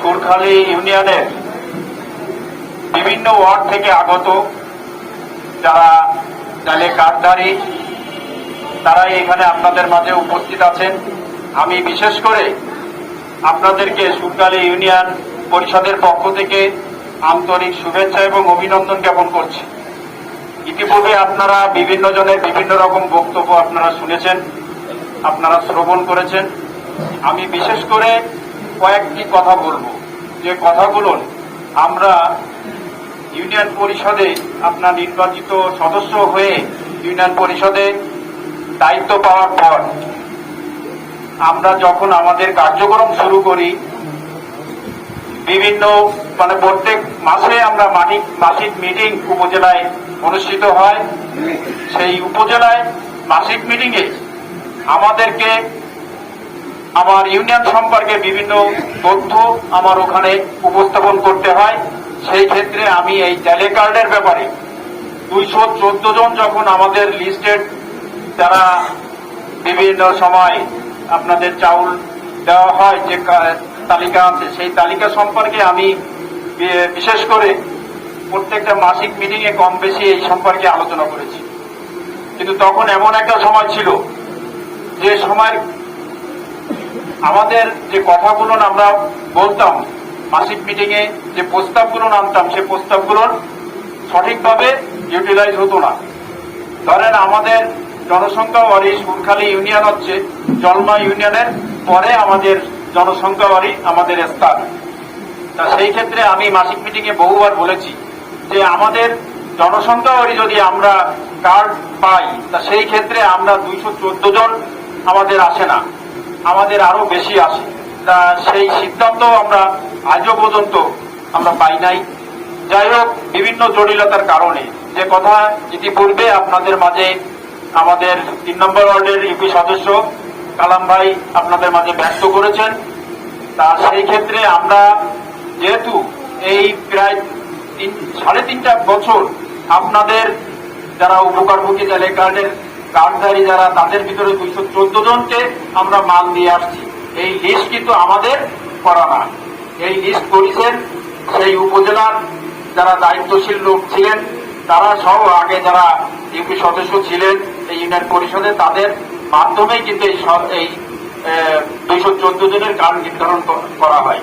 সুরখালী ইউনিয়নের বিভিন্ন ওয়ার্ড থেকে আগত যারা ডালে কাঠধারী তারাই এখানে আপনাদের মাঝে উপস্থিত আছেন। আমি বিশেষ করে আপনাদেরকে সুরকালী ইউনিয়ন পরিষদের পক্ষ থেকে আন্তরিক শুভেচ্ছা এবং অভিনন্দন জ্ঞাপন করছি। ইতিপূর্বে আপনারা বিভিন্ন জনের বিভিন্ন রকম বক্তব্য আপনারা শুনেছেন, আপনারা শ্রবণ করেছেন। আমি বিশেষ করে কয়েকটি কথা বলব। যে কথাগুলো আমরা ইউনিয়ন পরিষদে আপনার নির্বাচিত সদস্য হয়ে ইউনিয়ন পরিষদে দায়িত্ব পাওয়ার পর আমরা যখন আমাদের কার্যক্রম শুরু করি, বিভিন্ন মানে প্রত্যেক মাসে আমরা মানিক মাসিক মিটিং উপজেলায় অনুষ্ঠিত হয়। সেই উপজেলায় মাসিক মিটিংয়ে আমাদেরকে আমার ইউনিয়ন সম্পর্কে বিভিন্ন তথ্য আমার ওখানে উপস্থাপন করতে হয়। সেই ক্ষেত্রে আমি এই ট্যালে কার্ডের ব্যাপারে দুইশো চোদ্দ জন যখন আমাদের লিস্টেড যারা বিভিন্ন সময় আপনাদের চাউল দেওয়া হয়, যে তালিকা আছে, সেই তালিকা সম্পর্কে আমি বিশেষ করে প্রত্যেকটা মাসিক মিটিংয়ে কম বেশি এই সম্পর্কে আলোচনা করেছি। কিন্তু তখন এমন একটা সময় ছিল, যে সময়ের আমাদের যে কথাগুলো আমরা বলতাম, মাসিক মিটিংয়ে যে প্রস্তাবগুলো আনতাম, সেই প্রস্তাবগুলো সঠিকভাবে ইউটিলাইজ হতো না। ধরেন আমাদের জনসংখ্যা ওয়ারি সুরখালী ইউনিয়ন হচ্ছে, জলমা ইউনিয়নের পরে আমাদের জনসংখ্যা ওয়ারি আমাদের স্থান। তা সেই ক্ষেত্রে আমি মাসিক মিটিংয়ে বহুবার বলেছি যে আমাদের জনসংখ্যা ওয়ারি যদি আমরা কার্ড পাই, তা সেই ক্ষেত্রে আমরা দুইশো চোদ্দ জন আমাদের আসে না। আমাদের আরও বেশি আসে তা সেই সিদ্ধান্ত আমরা আজও পর্যন্ত আমরা পাই নাই। যাই হোক, বিভিন্ন জটিলতার কারণে যে কথা ইতিপূর্বে আপনাদের মাঝে আমাদের তিন নম্বর ওয়ার্ডের ইউপি সদস্য কালাম ভাই আপনাদের মাঝে ব্যক্ত করেছেন, তা সেই ক্ষেত্রে আমরা যেহেতু এই প্রায় তিন, সাড়ে তিনটা বছর আপনাদের যারা উপকারভোগী জেলে কার্ডের কার্ডধারী যারা, তাদের ভিতরে দুইশো চোদ্দ জনকে আমরা মাল দিয়ে আসছি। এই লিস্ট কিন্তু আমাদের করা না। এই লিস্ট করেছেন সেই উপজেলার যারা দায়িত্বশীল লোক ছিলেন, তারা সহ আগে যারা ইউপি সদস্য ছিলেন এই ইউনিয়ন পরিষদে, তাদের মাধ্যমেই কিন্তু এই দুইশো চোদ্দ জনের গান নির্ধারণ করা হয়।